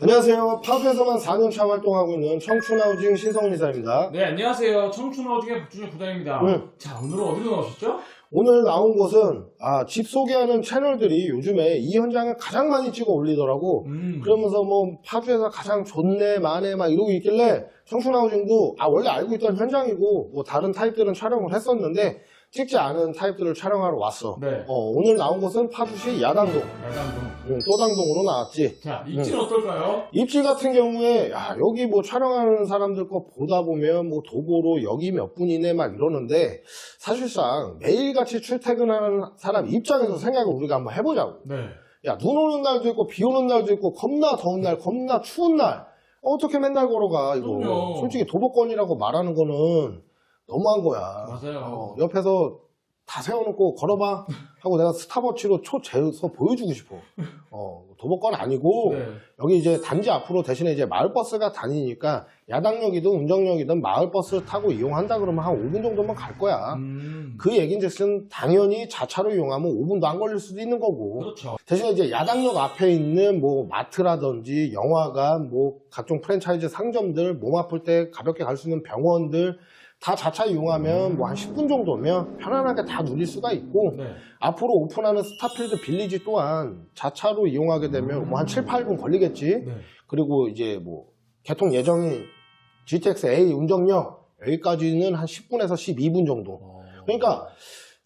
안녕하세요. 파주에서만 4년차 활동하고 있는 청춘하우징 신성리사입니다. 네, 안녕하세요. 청춘어중의 박준혁 부장입니다. 응. 자, 오늘은 어디로 나오셨죠? 오늘 나온 곳은 아, 집 소개하는 채널들이 요즘에 이 현장을 가장 많이 찍어 올리더라고. 음. 그러면서 뭐 파주에서 가장 좋네, 마네 막 이러고 있길래 청춘하우징도 아 원래 알고 있던 현장이고 뭐 다른 타입들은 촬영을 했었는데 찍지 않은 타입들을 촬영하러 왔어. 네. 어, 오늘 나온 곳은 파주시 야당동, 야당동. 응, 또당동으로 나왔지. 자, 입지는 어떨까요? 입지 같은 경우에 야, 여기 뭐 촬영하는 사람들 거 보다 보면 뭐 도보로 여기 몇 분이네 막 이러는데 사실상 매일같이 출퇴근하는 사람 입장에서 생각을 우리가 한번 해보자고. 네. 야, 눈 오는 날도 있고 비 오는 날도 있고 겁나 더운 날, 겁나 추운 날. 어떻게 맨날 걸어가 이거. 그럼요. 솔직히 도보권이라고 말하는 거는 너무한 거야. 맞아요. 어, 옆에서 다 세워놓고 걸어봐 하고 내가 스탑워치로 초 재서 보여주고 싶어. 어, 도보권 아니고 네. 여기 이제 단지 앞으로 대신에 이제 마을버스가 다니니까 야당역이든 운정역이든 마을버스를 타고 이용한다 그러면 한 5분 정도면 갈 거야. 음. 그 얘긴즉슨 당연히 자차로 이용하면 5분도 안 걸릴 수도 있는 거고. 그렇죠. 대신에 이제 야당역 앞에 있는 뭐 마트라든지 영화관, 뭐 각종 프랜차이즈 상점들, 몸 아플 때 가볍게 갈 수 있는 병원들 다 자차 이용하면 뭐 한 10분 정도면 편안하게 다 누릴 수가 있고 네. 앞으로 오픈하는 스타필드 빌리지 또한 자차로 이용하게 되면 뭐 한 7, 8분 걸리겠지. 네. 그리고 이제 뭐 개통 예정인 GTX A 운정역 여기까지는 한 10분에서 12분 정도. 어. 그러니까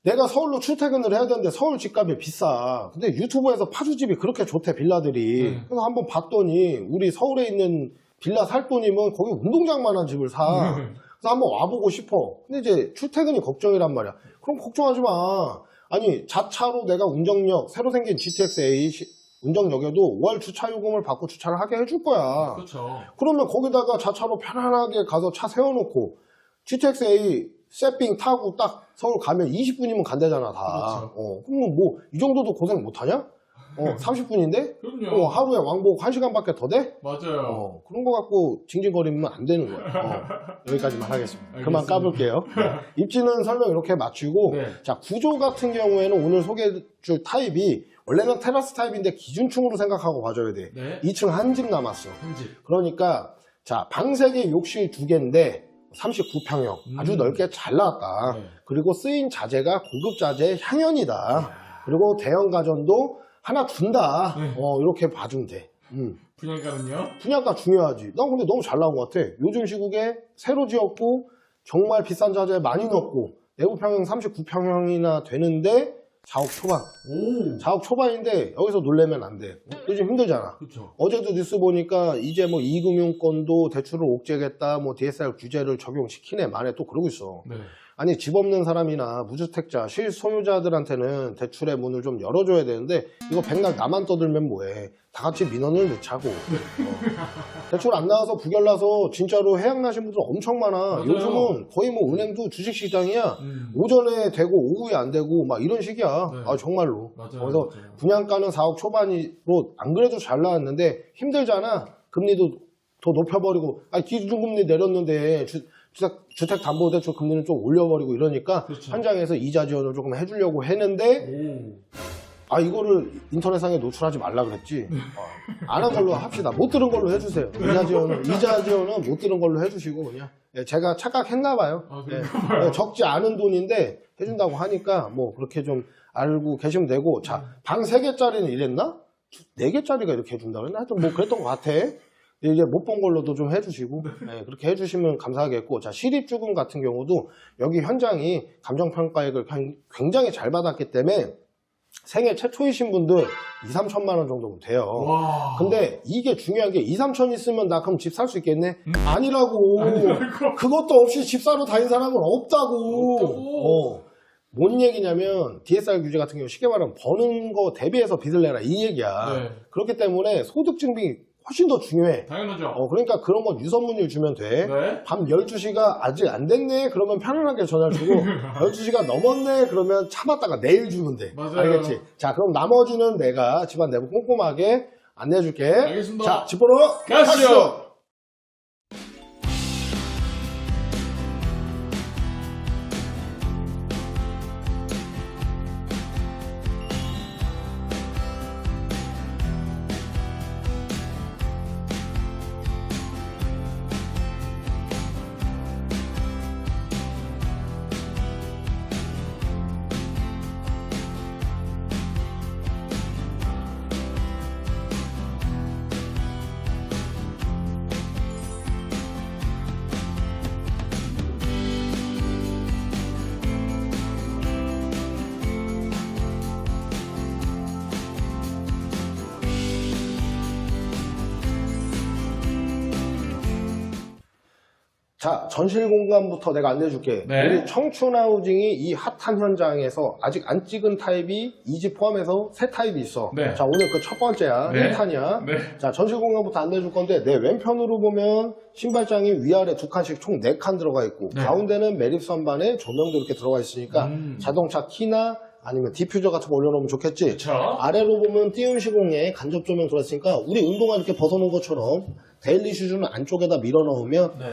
내가 서울로 출퇴근을 해야 되는데 서울 집값이 비싸. 근데 유튜브에서 파주집이 그렇게 좋대 빌라들이. 네. 그래서 한번 봤더니 우리 서울에 있는 빌라 살 돈이면 거기 운동장만한 집을 사. 그 래서 한번 와보고 싶어. 근데 이제 출퇴근이 걱정이란 말이야. 그럼 걱정하지 마. 아니 자차로 내가 운정역 새로 생긴 GTX A 시- 운정역에도 월 주차 요금을 받고 주차를 하게 해줄 거야. 그렇죠. 그러면 거기다가 자차로 편안하게 가서 차 세워놓고 GTX-A 세핑 타고 딱 서울 가면 20분이면 간대잖아 다. 그렇죠. 어, 그러면 뭐 이 정도도 고생 못하냐? 어, 30분인데? 그럼요. 어, 하루에 왕복 1시간밖에 더 돼? 맞아요. 어, 그런 거 갖고 징징거리면 안 되는 거야. 어, 여기까지만 하겠습니다. 그만 알겠습니다. 까볼게요. 네. 입지는 설명 이렇게 마치고 네. 자 구조 같은 경우에는 오늘 소개해 줄 타입이 원래는 테라스 타입인데 기준층으로 생각하고 봐줘야 돼. 네. 2층 한 집 남았어. 편집. 그러니까 자 방색이 욕실 두 개인데 39평형 아주 음. 넓게 잘 나왔다. 네. 그리고 쓰인 자재가 고급 자재 향연이다. 야, 그리고 대형 가전도 하나 둔다. 네. 어 이렇게 봐주면 돼. 음. 분양가는요? 분양가 중요하지. 난 근데 너무 잘 나온 것 같아. 요즘 시국에 새로 지었고 정말 비싼 자재 많이 넣었고 내부 평형 39평형이나 되는데 4억 초반. 오. 4억 초반인데 여기서 놀래면 안 돼. 요즘 힘들잖아. 그렇죠. 어제도 뉴스 보니까 이제 뭐 이금융권도 대출을 옥죄겠다, 뭐 DSR 규제를 적용시키네 말에 또 그러고 있어. 네. 아니 집 없는 사람이나 무주택자, 실소유자들한테는 대출의 문을 좀 열어줘야 되는데 이거 백날 나만 떠들면 뭐해? 다 같이 민원을 넣자고. 어. 대출 안 나와서 부결나서 진짜로 해양 나신 분들 엄청 많아. 맞아요. 요즘은 거의 뭐 은행도 주식시장이야. 음. 오전에 되고 오후에 안 되고 막 이런 식이야. 네. 아 정말로. 맞아요. 그래서 맞아요. 분양가는 4억 초반으로 안 그래도 잘 나왔는데 힘들잖아. 금리도 더 높여버리고 아니 기준금리 내렸는데 주, 주택, 담보대출 금리는 좀 올려버리고 이러니까 그렇죠. 현장에서 이자 지원을 조금 해주려고 했는데 오. 아 이거를 인터넷상에 노출하지 말라 그랬지. 안한 걸로 합시다. 못 들은 걸로 해주세요. 이자 지원은 이자 지원은 못 들은 걸로 해주시고 그냥 예, 제가 착각했나 봐요. 아, 예. 예, 적지 않은 돈인데 해준다고 하니까 뭐 그렇게 좀 알고 계시면 되고 자 방 세개짜리는 이랬나? 네개짜리가 이렇게 해준다 그랬나? 하여튼 뭐 그랬던 것 같아. 이제 못 본 걸로도 좀 해주시고 예, 그렇게 해주시면 감사하겠고 자 시립주금 같은 경우도 여기 현장이 감정평가액을 굉- 굉장히 잘 받았기 때문에 생애 최초이신 분들 2, 3천만 원 정도면 돼요. 와. 근데 이게 중요한 게 2, 3천 있으면 나 그럼 집 살 수 있겠네? 아니라고. 아니라고. 그것도 없이 집 사러 다닌 사람은 없다고. 어. 뭔 얘기냐면 DSR 규제 같은 경우 쉽게 말하면 버는 거 대비해서 빚을 내라 이 얘기야. 네. 그렇기 때문에 소득 증빙이 훨씬 더 중요해. 당연하죠. 어, 그러니까 그런 건 유선문의를 주면 돼. 네. 밤 12시가 아직 안 됐네? 그러면 편안하게 전화를 주고 12시가 넘었네? 그러면 참았다가 내일 주면 돼. 맞아요. 알겠지? 자, 그럼 나머지는 내가 집안 내부 꼼꼼하게 안내해 줄게. 알겠습니다. 자, 집 보러 가시죠. 가시죠. 자, 전실 공간부터 내가 안내해줄게. 네. 우리 청춘 하우징이 이 핫한 현장에서 아직 안 찍은 타입이 이 집 포함해서 세 타입이 있어. 네. 자, 오늘 그 첫 번째야. 네. 1탄이야. 네. 자, 전실 공간부터 안내해줄 건데, 내 왼편으로 보면 신발장이 위아래 두 칸씩 총 네 칸 들어가 있고, 네. 가운데는 매립 선반에 조명도 이렇게 들어가 있으니까, 음. 자동차 키나 아니면 디퓨저 같은 거 올려놓으면 좋겠지. 그쵸. 아래로 보면 띄운 시공에 간접 조명 들어있으니까, 우리 운동화 이렇게 벗어놓은 것처럼, 데일리 슈즈는 안쪽에다 밀어 넣으면 네.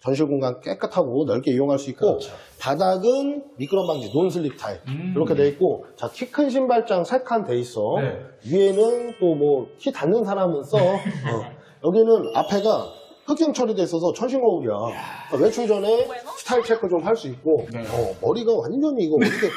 전실 공간 깨끗하고 넓게 이용할 수 있고 그렇죠. 바닥은 미끄럼 방지 논슬립 타입 음. 이렇게 돼 있고 자 키 큰 신발장 3칸 돼 있어 네. 위에는 또 뭐 키 닿는 사람은 써 어. 여기는 앞에가 흑경 처리돼 있어서 천신 거울이야 그러니까 외출 전에 스타일 체크 좀 할 수 있고 네. 어, 머리가 완전히 이거 어떻게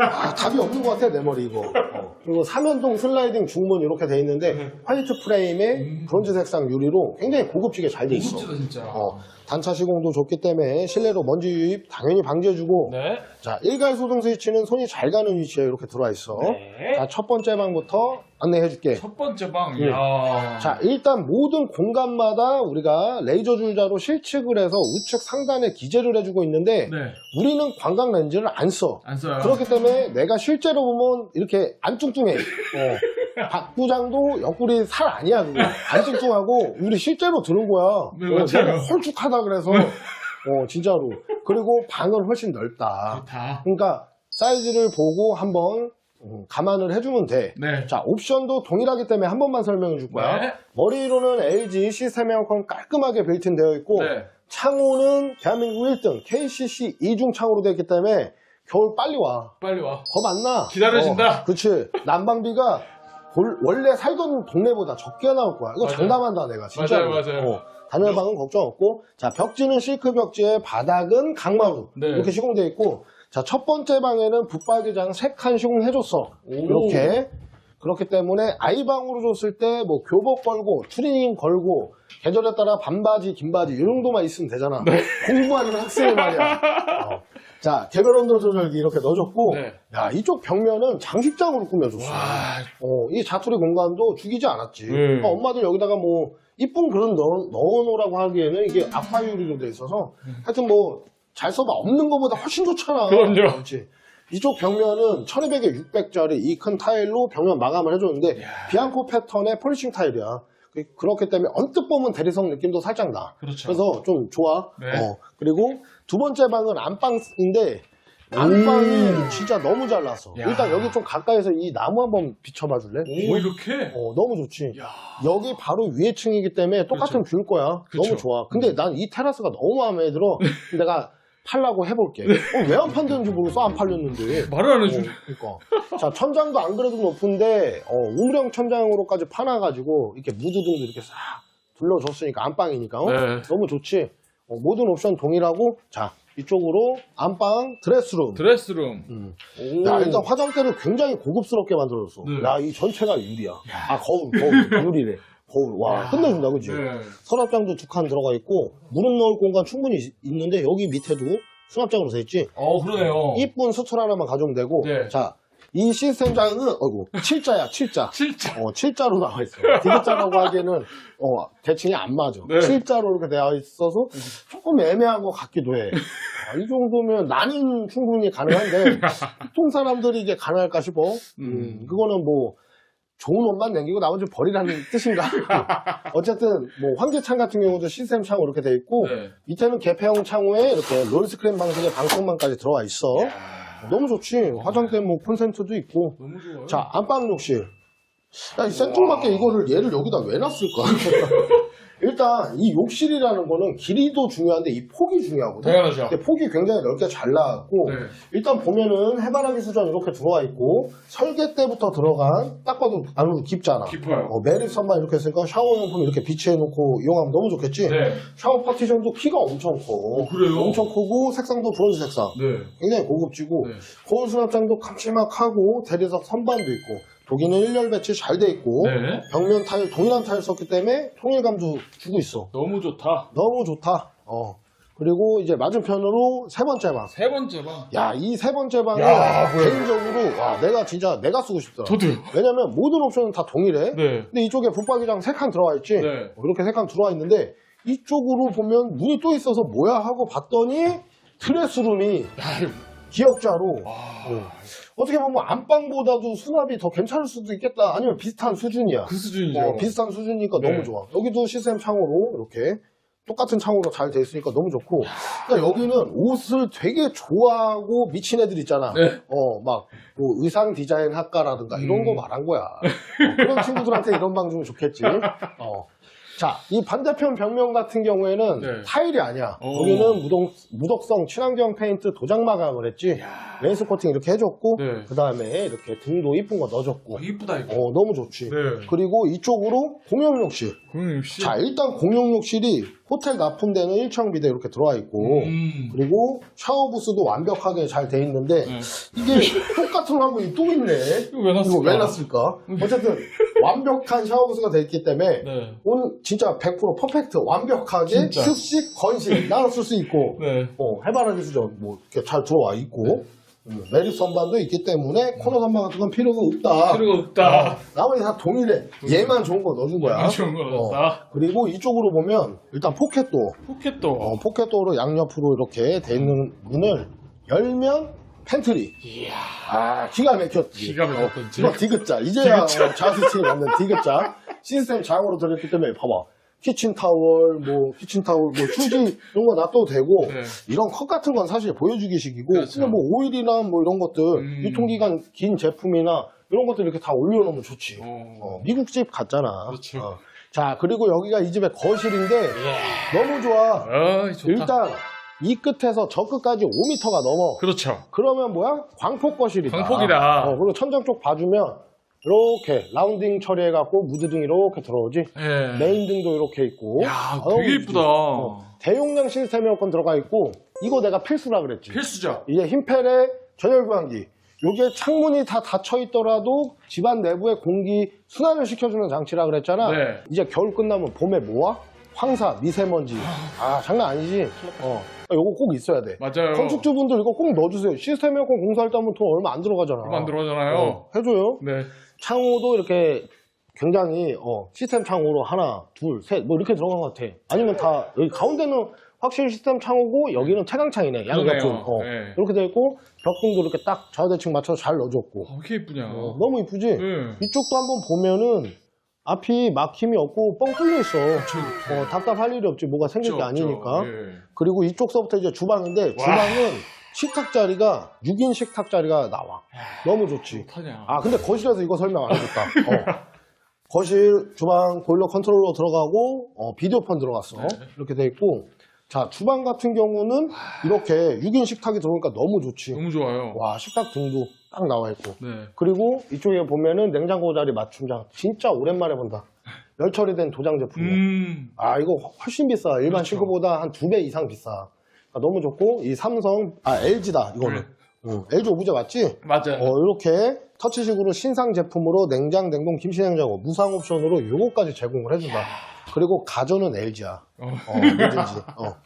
아, 답이 없는 것 같아 내 머리 이거 어. 그리고 삼연동 슬라이딩 중문 이렇게 돼 있는데 네. 화이트 프레임에 음. 브론즈 색상 유리로 굉장히 고급지게 잘 돼 있어 고급지다 진짜. 어, 단차 시공도 좋기 때문에 실내로 먼지 유입 당연히 방지해주고 네. 자 일괄 소등 스위치는 손이 잘 가는 위치에 이렇게 들어와 있어 네. 자 첫 번째 방부터 안내해 줄게 첫 번째 방. 네. 이야. 자 일단 모든 공간마다 우리가 레이저 줄자로 실측을 해서 우측 상단에 기재를 해주고 있는데 네. 우리는 관광 렌즈를 안 써. 안 써요. 그렇기 때문에 내가 실제로 보면 이렇게 안 뚱뚱해. 어. 박 부장도 옆구리 살 아니야 그거. 안 뚱뚱하고 우리 실제로 들은 거야. 네, 어, 맞아요. 홀쭉하다 그래서 어 진짜로. 그리고 방은 훨씬 넓다. 좋다. 그러니까 사이즈를 보고 한번 음, 감안을 해주면 돼. 네. 자 옵션도 동일하기 때문에 한 번만 설명해 줄 거야. 네. 머리로는 LG 시스템 에어컨 깔끔하게 빌트인 되어 있고 네. 창호는 대한민국 1등 KCC 이중 창호로 되어 있기 때문에 겨울 빨리 와. 빨리 와. 겁 안 나. 기다려진다. 어, 그치. 난방비가 볼- 원래 살던 동네보다 적게 나올 거야. 이거 맞아요. 장담한다, 내가. 진짜. 맞아요, 맞아요. 단열방은 걱정 없고. 자, 벽지는 실크 벽지에 바닥은 강마루. 네. 이렇게 시공되어 있고. 자, 첫 번째 방에는 붙박이장 3칸 시공해줬어. 오. 이렇게. 그렇기 때문에 아이방으로 줬을 때 뭐 교복 걸고 트레이닝 걸고 계절에 따라 반바지, 긴바지 이 정도만 있으면 되잖아. 네. 공부하는 학생이 말이야. 어. 자, 개별 온도 조절기 이렇게 넣어줬고 네. 야, 이쪽 벽면은 장식장으로 꾸며줬어. 와. 어, 이 자투리 공간도 죽이지 않았지. 네. 그러니까 엄마들 여기다가 뭐 이쁜 그릇 넣어, 넣어놓으라고 하기에는 이게 악화 유리로 돼 있어서 하여튼 뭐 잘 써봐 없는 것보다 훨씬 좋잖아. 그럼요. 그렇지. 이쪽 벽면은 1200에 600짜리 이 큰 타일로 벽면 마감을 해줬는데 비앙코 패턴의 폴리싱 타일이야. 그- 그렇기 때문에 언뜻 보면 대리석 느낌도 살짝 나. 그렇죠. 그래서 좀 좋아. 네. 어, 그리고 두 번째 방은 안방인데 안방이 진짜 너무 잘 났어. 야. 일단 여기 좀 가까이서 이 나무 한번 비춰봐 줄래? 오, 이렇게? 어, 너무 좋지. 야. 여기 바로 위에 층이기 때문에 똑같은 뷰일 거야. 그렇죠. 너무 좋아. 근데 난 이 테라스가 너무 마음에 들어. 내가 팔라고 해볼게. 어, 왜 안 판다는지 모르겠어. 안 팔렸는데. 말을 안 어, 해주네. 그러니까. 자, 천장도 안 그래도 높은데, 어, 우물형 천장으로까지 파놔가지고, 이렇게 무드등도 이렇게 싹 둘러줬으니까, 안방이니까, 어? 네. 너무 좋지. 어, 모든 옵션 동일하고, 자, 이쪽으로 안방 드레스룸. 드레스룸. 음. 오. 야, 일단 화장대를 굉장히 고급스럽게 만들어줬어. 네. 야, 이 전체가 유리야. 아, 거울, 거울, 유리래. 거울. 와, 야. 끝내준다, 그지? 네. 서랍장도 두 칸 들어가 있고, 물은 넣을 공간 충분히 있- 있는데, 여기 밑에도 수납장으로 돼 있지? 어, 그러네요. 이쁜 수틀 하나만 가져오면 되고, 네. 자, 이 시스템장은, 어이구, 7자야, 7자. 진짜. 어, 7자로 나와 있어. 디귿자라고 하기에는, 어, 대칭이 안 맞아. 네. 7자로 이렇게 되어 있어서 조금 애매한 것 같기도 해. 아, 이 정도면 나는 충분히 가능한데, 보통 사람들이 이게 가능할까 싶어. 음, 음. 그거는 뭐, 좋은 옷만 남기고 나머지 버리라는 뜻인가? 어쨌든, 뭐, 환기창 같은 경우도 시스템 창으로 이렇게 돼 있고, 네. 밑에는 개폐형 창호에 이렇게 롤스크린 방식의 방석만까지 들어와 있어. 너무 좋지. 화장대 뭐 콘센트도 있고. 너무 좋아요. 자, 안방 욕실. 야, 이 생뚱맞게 이거를 얘를 여기다 왜 놨을까? 일단 이 욕실이라는 거는 길이도 중요한데 이 폭이 중요하거든. 당연하죠. 근데 폭이 굉장히 넓게 잘 나왔고 네. 일단 보면은 해바라기 수전 이렇게 들어와 있고 설계 때부터 들어간 딱 봐도 안으로 깊잖아. 깊어요. 어, 매립 선반 이렇게 했으니까 샤워용품 이렇게 비치해놓고 이용하면 너무 좋겠지. 네. 샤워 파티션도 키가 엄청 커. 어, 그래요? 엄청 크고 색상도 브론즈 색상. 네. 굉장히 고급지고 네. 거울 수납장도 큼지막하고 대리석 선반도 있고 독일은 1열 배치 잘 돼 있고 네. 벽면 타일 동일한 타일 썼기 때문에 통일감도 주고 있어. 너무 좋다. 너무 좋다. 어. 그리고 이제 맞은편으로 세 번째 방. 세 번째 방. 야, 이 세 번째 방은 야, 뭐야. 개인적으로 와, 내가 진짜 내가 쓰고 싶더라. 저도요. 왜냐면 모든 옵션은 다 동일해. 네. 근데 이쪽에 붙박이장 세 칸 들어와 있지. 네. 어, 이렇게 세 칸 들어와 있는데 이쪽으로 보면 문이 또 있어서 뭐야 하고 봤더니 트레스룸이 기역자로 어. 어떻게 보면 안방보다도 수납이 더 괜찮을 수도 있겠다 아니면 비슷한 수준이야 그 수준이죠. 어, 비슷한 수준이니까 네. 너무 좋아 여기도 시스템 창호로 이렇게 똑같은 창호로 잘 돼 있으니까 너무 좋고 그러니까 여기는 옷을 되게 좋아하고 미친 애들 있잖아 네. 어, 막, 뭐 의상 디자인 학과라든가 이런 음. 거 말한 거야. 어, 그런 친구들한테 이런 방 주면 좋겠지. 어. 자, 이 반대편 벽면 같은 경우에는 네. 타일이 아니야. 오. 여기는 무동, 무독성 친환경 페인트 도장 마감을 했지. 레인스 코팅 이렇게 해줬고, 네. 그 다음에 이렇게 등도 이쁜 거 넣어줬고, 어, 이쁘다 이거. 어, 너무 좋지. 네. 그리고 이쪽으로 공용욕실. 그럼 역시. 자, 일단 공용욕실이 호텔 납품되는 1층 비대 이렇게 들어와 있고, 음. 그리고 샤워 부스도 완벽하게 잘 돼 있는데, 네. 이게 똑같은 화분이 또 있네. 이거 왜 놨을까? 이거 왜 놨을까? 어쨌든 완벽한 샤워 부스가 돼 있기 때문에 네. 오늘 진짜 100% 퍼펙트 완벽하게 진짜. 습식 건식 나눠 쓸 수 있고 네. 어, 해바라기 수전 뭐 이렇게 잘 들어와 있고 음, 매립 선반도 있기 때문에 코너 선반 같은 건 필요가 없다. 필요가 없다. 어, 나머지 다 동일해. 얘만 좋은 거 넣어준 거야. 좋은 거 어, 넣었다. 그리고 이쪽으로 보면 일단 포켓도 포켓도. 어, 포켓도어로 양옆으로 이렇게 돼 있는 문을 열면 팬트리. 이야. 아, 기가 막혔지. 기가 막혔던지. 이거 디귿자. 이제야 디귿자. 어, 자스틴이 맞는 디귿자. 시스템 장으로 들었기 때문에 봐봐. 키친 타월, 뭐, 키친 타월, 뭐, 휴지, 이런 거 놔둬도 되고, 네. 이런 컵 같은 건 사실 보여주기식이고, 그렇죠. 근데 뭐, 오일이나 뭐, 이런 것들, 음. 유통기간 긴 제품이나, 이런 것들 이렇게 다 올려놓으면 좋지. 어. 어, 미국 집 같잖아. 그렇죠. 어. 자, 그리고 여기가 이 집의 거실인데, 너무 좋아. 아, 좋다. 일단, 이 끝에서 저 끝까지 5m가 넘어. 그렇죠. 그러면 뭐야? 광폭 거실이다. 광폭이다. 어, 그리고 천장 쪽 봐주면 이렇게 라운딩 처리해갖고 무드등 이렇게 들어오지. 예. 메인 등도 이렇게 있고. 야, 아우, 되게 이쁘다. 어, 대용량 시스템 에어컨 들어가 있고 이거 내가 필수라 그랬지. 필수죠. 이게 흰펠의 전열 교환기. 요게 창문이 다 닫혀 있더라도 집안 내부의 공기 순환을 시켜주는 장치라 그랬잖아. 네. 이제 겨울 끝나면 봄에 뭐야? 황사, 미세먼지. 아 장난 아니지. 어, 요거 꼭 있어야 돼. 맞아요. 건축주분들 이거 꼭 넣어주세요. 시스템 에어컨 공사할 때 하면 돈 얼마 안 들어가잖아. 얼마 안 들어가잖아요. 어, 해줘요. 네. 창호도 이렇게 굉장히 어, 시스템 창호로 하나, 둘, 셋 뭐 이렇게 들어간 것 같아. 아니면 다 여기 가운데는 확실히 시스템 창호고 여기는 태강창이네. 양옆은 그러네요. 어, 네. 이렇게 돼 있고 벽등도 이렇게 딱 좌우대칭 맞춰서 잘 넣어줬고 어, 왜 이렇게 이쁘냐. 어, 너무 이쁘지? 네. 이쪽도 한번 보면은 앞이 막힘이 없고 뻥 뚫려 있어. 그렇죠. 어, 답답할 일이 없지. 뭐가 생길 게 아니니까. 예. 그리고 이쪽서부터 이제 주방인데 주방은 식탁 자리가 6인 식탁 자리가 나와. 너무 좋지. 좋다냐. 아 근데 거실에서 이거 설명 안 해줬다. 어. 거실, 주방, 보일러 컨트롤러 들어가고 어, 비디오폰 들어갔어. 네. 이렇게 돼 있고 자 주방 같은 경우는 이렇게 6인 식탁이 들어오니까 너무 좋지. 너무 좋아요. 와 식탁 등도 딱 나와 있고 네. 그리고 이쪽에 보면은 냉장고 자리 맞춤장 진짜 오랜만에 본다. 열 처리된 도장 제품이야. 음. 아 이거 훨씬 비싸. 일반 그렇죠. 싱크보다 한 두 배 이상 비싸. 아, 너무 좋고 이 삼성 아 LG다 이거는. 응, LG 오브제 맞지? 맞아요. 어, 이렇게 터치식으로 신상 제품으로 냉장, 냉동, 김치 냉장고 무상 옵션으로 요거까지 제공을 해준다. 그리고 가전은 LG야. 어. 어, 뭐든지. 어.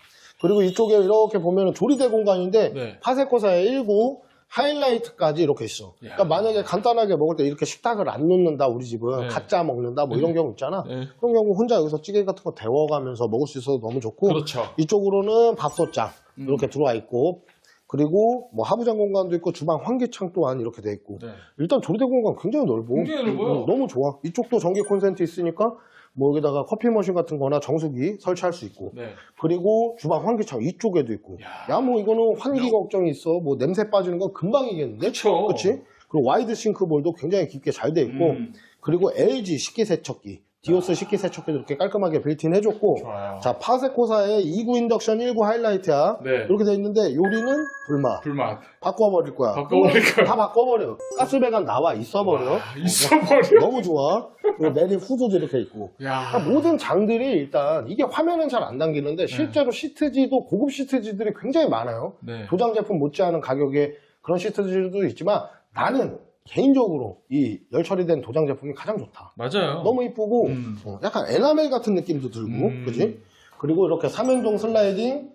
그리고 이쪽에 이렇게 보면 조리대 공간인데 네. 파세코사의 19 하이라이트까지 이렇게 있어. 그러니까 만약에 간단하게 먹을 때 이렇게 식탁을 안 놓는다 우리 집은 네. 가짜 먹는다 뭐 이런 경우 있잖아. 네. 그런 경우 혼자 여기서 찌개 같은 거 데워가면서 먹을 수 있어서 너무 좋고 그렇죠. 이쪽으로는 밥솥장 음. 이렇게 들어와 있고 그리고 뭐 하부장 공간도 있고 주방 환기창 또한 이렇게 돼 있고 네. 일단 조리대 공간 굉장히 넓어. 굉장히 넓어요. 음, 너무 좋아. 이쪽도 전기 콘센트 있으니까 뭐 여기다가 커피 머신 같은 거나 정수기 설치할 수 있고 네. 그리고 주방 환기창 이쪽에도 있고 야. 야뭐 이거는 환기 걱정이 있어 뭐 냄새 빠지는 건 금방이겠는데 그쵸. 그치? 그리고 와이드 싱크볼도 굉장히 깊게 잘 돼 있고 음. 그리고 LG 식기세척기 디오스 식기 세척기도 이렇게 깔끔하게 빌트인 해줬고 좋아요. 자 파세코사의 2구 인덕션 19 하이라이트야 네. 이렇게 돼 있는데 요리는 불맛 불맛. 바꿔버릴 거야 바꿔버릴 거야. 다 바꿔버려 가스배관 나와 있어버려 아, 있어버려. 너무 좋아 그리고 내린 후드도 이렇게 있고 야. 그러니까 모든 장들이 일단 이게 화면은 잘 안 당기는데 실제로 시트지도 고급 시트지들이 굉장히 많아요 네. 도장 제품 못지않은 가격에 그런 시트지도 있지만 나는 개인적으로 이 열 처리된 도장 제품이 가장 좋다 맞아요. 너무 이쁘고 음. 어, 약간 에나멜 같은 느낌도 들고 음. 그지 그리고 이렇게 삼연동 슬라이딩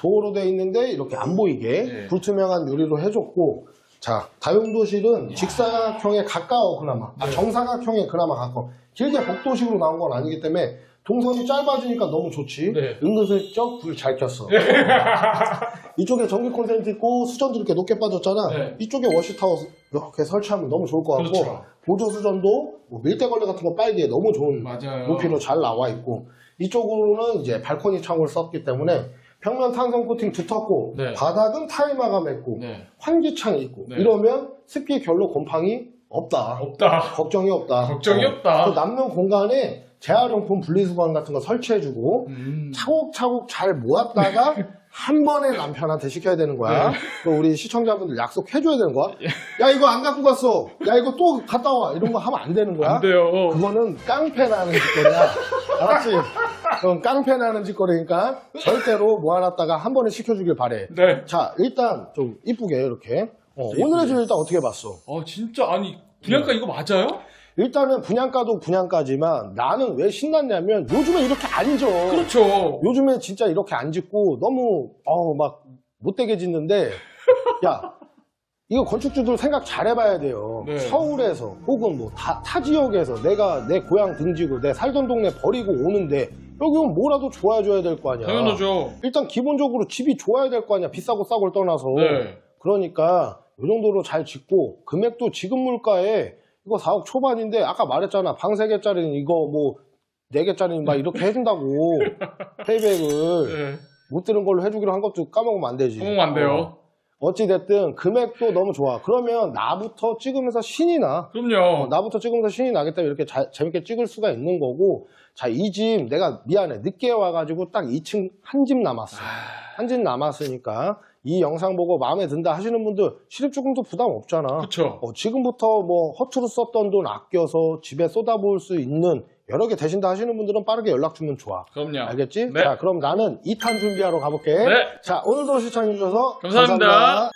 도어로 돼 있는데 이렇게 안 보이게 네. 불투명한 유리로 해줬고 자, 다용도실은 직사각형에 가까워, 그나마. 아, 정사각형에 그나마 가까워. 길게 복도식으로 나온 건 아니기 때문에 동선이 짧아지니까 너무 좋지. 네. 은근슬쩍 불 잘 켰어. 이쪽에 전기 콘센트 있고 수전도 이렇게 높게 빠졌잖아. 네. 이쪽에 워시타워 이렇게 설치하면 너무 좋을 것 같고 그렇죠. 보조 수전도 뭐 밀대걸레 같은 거 빨기에 너무 좋은 맞아요. 높이로 잘 나와 있고 이쪽으로는 이제 발코니 창호를 썼기 때문에 벽면 탄성 코팅 두텁고 네. 바닥은 타일 마감했고 네. 환기창이 있고 네. 이러면 습기 결로 곰팡이 없다. 없다. 걱정이 없다. 걱정이 어. 없다. 그 남는 공간에 재활용품 분리수거함 같은 거 설치해주고 음. 차곡차곡 잘 모았다가 한 번에 남편한테 시켜야 되는 거야. 네. 그 우리 시청자분들 약속해줘야 되는 거야. 야 이거 안 갖고 갔어. 야 이거 또 갔다 와. 이런 거 하면 안 되는 거야. 안 돼요. 그거는 깡패 나는 짓거리야. 알았지? 그건 깡패 나는 짓거리니까 절대로 모아놨다가 한 번에 시켜주길 바래. 네. 자 일단 좀 이쁘게 이렇게. 어. 오늘의 집 일단 어떻게 봤어? 어 진짜 아니 분양가 이거 맞아요? 일단은 분양가도 분양가지만 나는 왜 신났냐면 요즘에 이렇게 안 져. 그렇죠. 요즘에 진짜 이렇게 안 짓고 너무 어막 못되게 짓는데 야 이거 건축주들 생각 잘 해봐야 돼요. 네. 서울에서 혹은 뭐타 지역에서 내가 내 고향 등지고 내 살던 동네 버리고 오는데 여기 오면 뭐라도 좋아져야 될 거 아니야. 당연하죠. 일단 기본적으로 집이 좋아야 될 거 아니야. 비싸고 싸고를 떠나서. 네. 그러니까 이 정도로 잘 짓고 금액도 지금 물가에 이거 4억 초반인데 아까 말했잖아. 방 3개짜리는 이거 뭐 4개짜리는 막 이렇게 해준다고 페이백을 네. 못 드는 걸로 해주기로 한 것도 까먹으면 안 되지. 까먹으면 안 돼요. 어. 찌됐든 금액도 너무 좋아. 그러면 나부터 찍으면서 신이 나. 그럼요. 어, 나부터 찍으면서 신이 나기 때문에 이렇게 자- 재밌게 찍을 수가 있는 거고 자 이 집 내가 미안해 늦게 와가지고 딱 2층 한 집 남았어 한 집 남았으니까 이 영상 보고 마음에 든다 하시는 분들 실입 조금도 부담 없잖아 그렇죠. 어, 지금부터 뭐 허투루 썼던 돈 아껴서 집에 쏟아부을 수 있는 여러 개 되신다 하시는 분들은 빠르게 연락 주면 좋아 그럼요. 알겠지? 네. 자 그럼 나는 2탄 준비하러 가볼게 네. 자 오늘도 시청해주셔서 감사합니다. 감사합니다.